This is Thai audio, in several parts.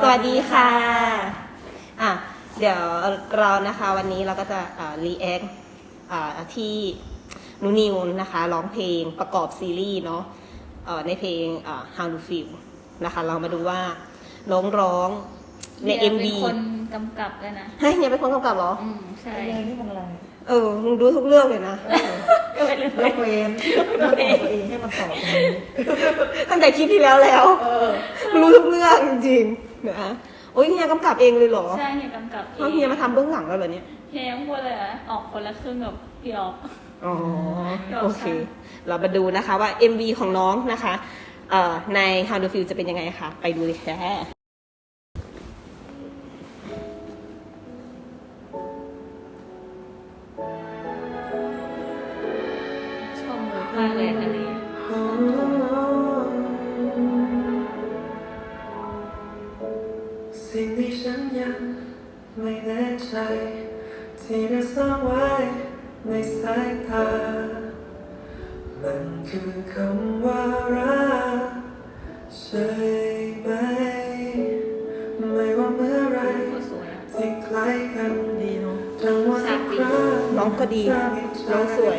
สวัสดีค่ะ อะ เดี๋ยวเรานะคะวันนี้เราก็จะรีแอคที่นูนิวนะคะร้องเพลงประกอบซีรีส์เนาะเอ่อในเพลงอ่า How to Feel นะคะ เรามาดูว่าน้องร้องในเดี๋ยว MV เป็นคนกำกับเลยนะให้เนี่ยเป็นคนกำกับเหรอ อืมใช่ไอ้เลยนี่มันอะไรเออมึงดูทุกเรื่องเลยนะก็เป็นเรื่องยกเว้นเรื่องของตัวเองให้มันตอบตรงนี้ตั้งแต่คลิปที่แล้วแล้วเออรู้ทุกเรื่องจริงๆ นะโอ้ยเฮียกำกับเองเลยเหรอใช่เฮียกำกับเอเพราะงเฮียมาทำเบื้องหลังแล้วเหรอเนี่ยเฮียยังพูดเลยนะออกคนละครึ่งกับพี่ออฟอ๋อค่ะโอเค เรามาดูนะคะว่า MV ของน้องนะคะเอ่อใน How to Feel จะเป็นยังไงคะไปดูเลยค่ะ สายตา มันคือคำว่ารักใช่ไหม ไม่ว่าเมื่อไรโคตรสวยอะที่ใกล้กันดีเนาะจังหวะทุกครั้งน้องก็ดี น้องสวย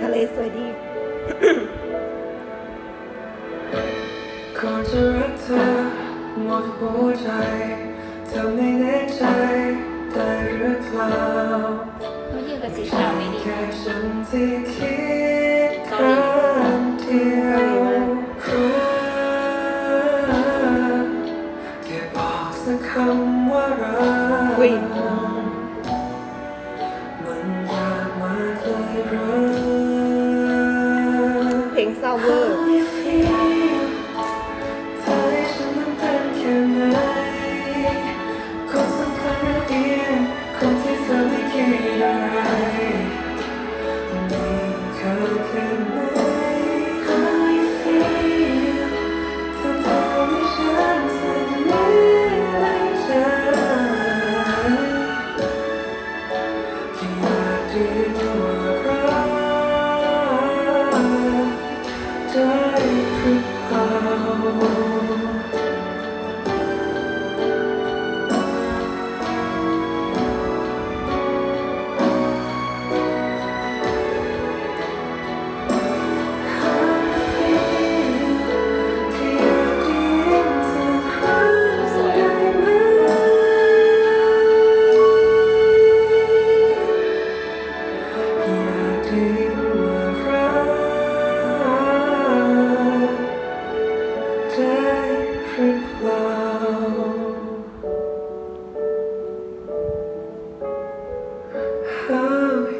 ทะเลสวยดีก่อนจะรักเธอหมดหัวใจเธอไม่แน่ใจได้หรือเปล่าเขายืนกับสีขาวไม่ดีแค่ฉันที่คิดครั้งเดียว สั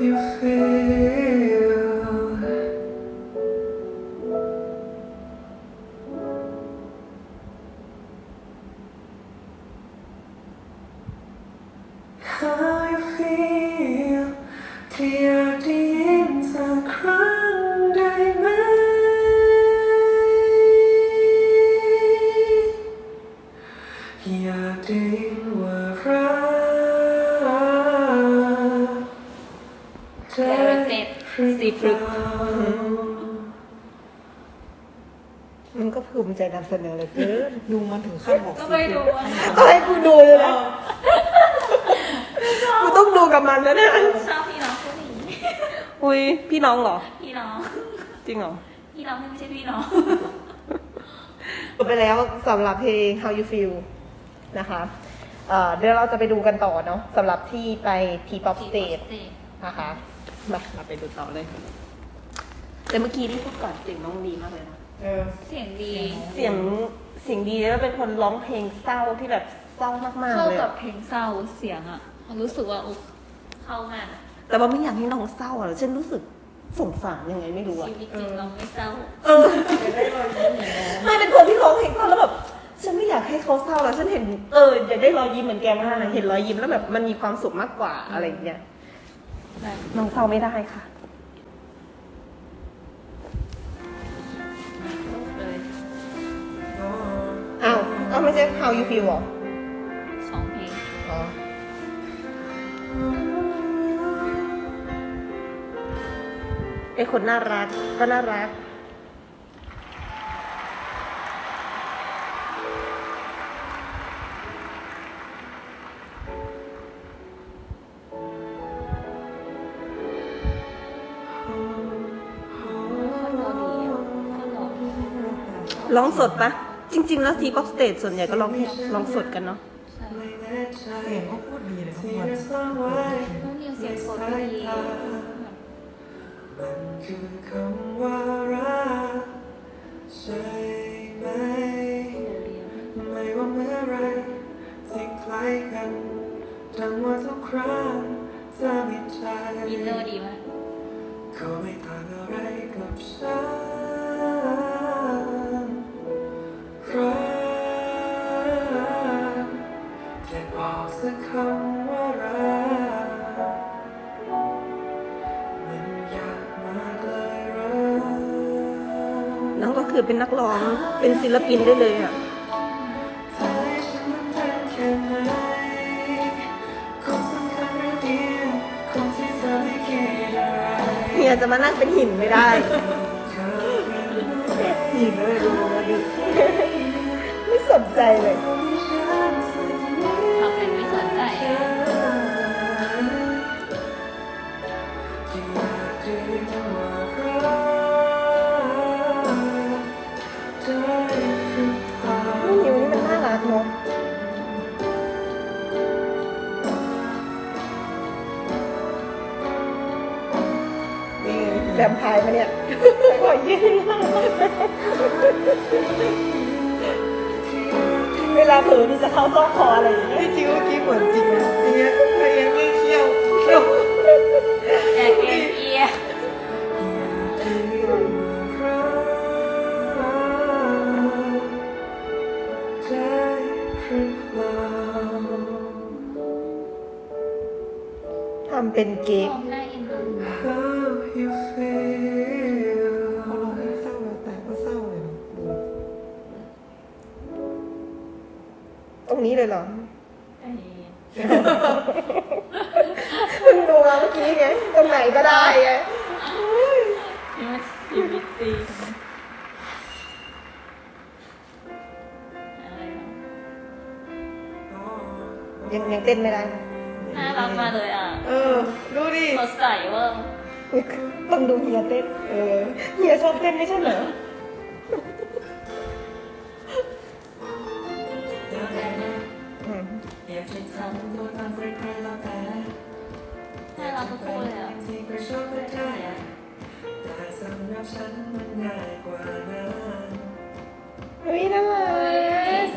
you feel ภูมิใจนำเสนอเลยเกินดูมันถึงขั้นบอกก็สีไปดูอะเอาให้กูดูเลยนะกูต้องดูกับมันแล้วเนี่ยชอบพี่น้องคู่นี้อุ้ยพี่น้องเหรอ พี่น้อง จริงเหรอ พี่น้องที่ไม่ใช่พี่น้อง จบไปแล้วสำหรับเพลง How You Feel นะคะเอ่อเดี๋ยวเราจะไปดูกันต่อเนาะสำหรับที่ไป T-pop stage นะคะมาเราไปดูต่อเลย แต่เมื่อกี้ที่พูดก่อนเสียงน้องดีมากเลยนะ เออ เสียงดีเสียงเสียงดีแล้วเป็นคนร้องเพลงเศร้าที่แบบเศร้ามากๆเข้าเลยกับอะเพลงเศร้าเสียงอะรู้สึกว่าอุ๊ยเข้ามากอะแต่ว่าไม่อยากให้น้องเศร้าอะฉันรู้สึกสงสารยังไงไม่รู้อะชีวิตจริงเราไม่เศร้าเออจะได้รอยยิ้มเหมือนน้องไม่เป็นคนที่ร้องเพลงเศร้าแล้วแบบฉันไม่อยากให้เขาเศร้าแล้วฉันเห็นเอออยากได้รอยยิ้มเหมือนแกมากนะเห็นรอยยิ้มแล้วแบบมันมีความสุขมากกว่าอะไรอย่างเงี้ยแบบน้องเศร้าไม่ได้ค่ะ อ้าวอ้าวไม่ใช่ how you feel หรอสองเพลงอ๋อไอคนน่ารักก็น่ารักคนรอดีอะคนรอดีร้องสดปะ จริง ๆ แล้วทีป๊อปสเตจส่วนใหญ่ก็ร้องร้องสดกันเนาะใช่เสียงก็พูดดีเลยทุกวันน้องนิวเสียงสดก็ดีแบบมันคือคำว่ารักใช่ไหมไม่ว่าเมื่อไรที่ใกล้กันจังว่าทุกครั้งเธอมีใจอินเนอร์ดีมากก็ไม่ต่างอะไรกับฉัน คือเป็นนักร้องเป็นศิลปินได้เลยอะเธอให้ฉันมันเป็นแค่ไหนคนสำคัญไม่เพียงคนที่เธอไม่คิดอะไรเฮียจะมานั่งเป็นหินไม่ได้เธอเป็นอะไรหินเลยดูแล้วดิไม่สนใจเลย มพายมาเนี่ยไปขอยืนเวลาเผลอนี่จะเข้าซอกคออะไรอย่างเงี้ยจริงเมื่อกี้เหมือนจริง รงนี้เลยเหรอไอ้เพิ่งดูมาเมื่อกี้ไงตรงไหนก็ได้ไงนี่มันชีวิตจริงอะไรเนาะยังยังเต้นไม่ได้ น่ารักมากเลยอะเออ ดูดิสดใสเวอร์ต้องดูเฮียเต้น เออเฮียชอบเต้นไม่ใช่เหรออืากจะทำตัวตามใครๆแล้วแต่น่ารักทุกคนเลยอะที่ใครชอบก็ได้แต่สำหรับฉันมันง่ายกว่านั้นเฮ้ยน่ารัก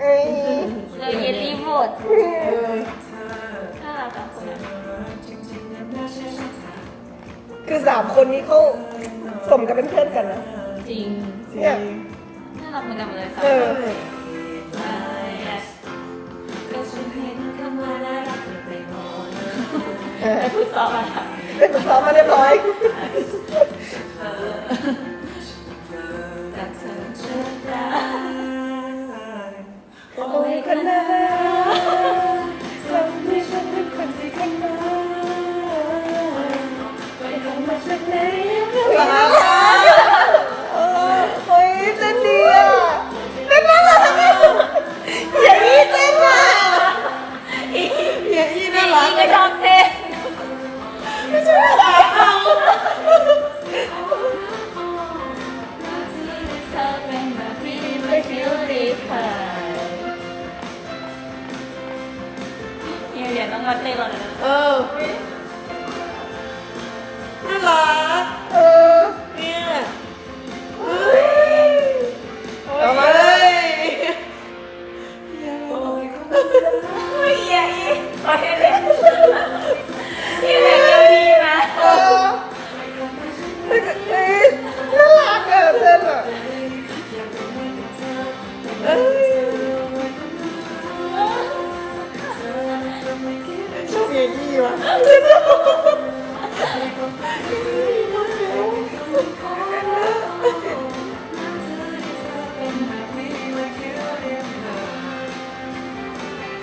เอ้ยเลยเยลลี่หมดน่ารักอะคนนั้นรักจริงๆเนี่ยน่าเชื่อฉันคือสามคนนี้เขาสมกับเป็นเพื่อนกันนะ จริงเนี่ยน่ารักเหมือนกันเลยค่ะ ไปฝึกซ้อมมาค่ะเป็นฝึกซ้อมมาเรียบร้อย มาเต้นก่อนเลยนะเออน่ารัก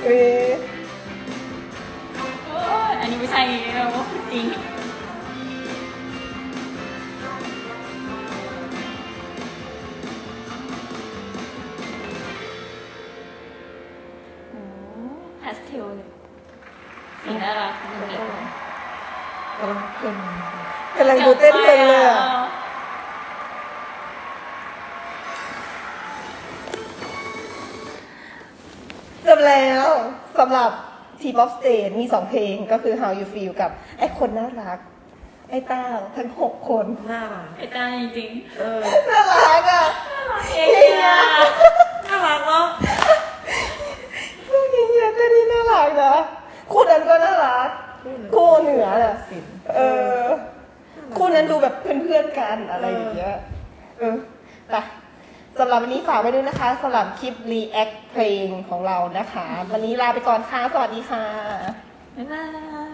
เอ้ยโอ้ยอันนี้ไม่ใช่แล้วจริง โอ้พาสเทลเลยสีน่ารักมันมีกำลังเพลินกำลังดูเต้นเพลินเลยอะจบ แล้วสำหรับ T-pop stage มีสองเพลงก็คือ How You Feel กับ ไอ้คนน่ารัก ไอ้ต้าทั้งหกคนน่ารักไอ้ต้าจริงเออน่ารักอะๆเอ้ยอะน่ารักเนาะพวกนี้เนี่ยแต่นี่น่ารักนะคู่นั้นก็น่ารัก คู่เหนือน่ะ สิน เออ คู่นั้นดูแบบเพื่อนๆกันอะไรอย่างเงี้ย เออไปสำหรับ วันนี้ฝากไว้ด้วยนะคะสำหรับคลิป react เพลงของเรานะคะ วันนี้ลาไปก่อนค่ะ สวัสดีค่ะ บ๊ายบาย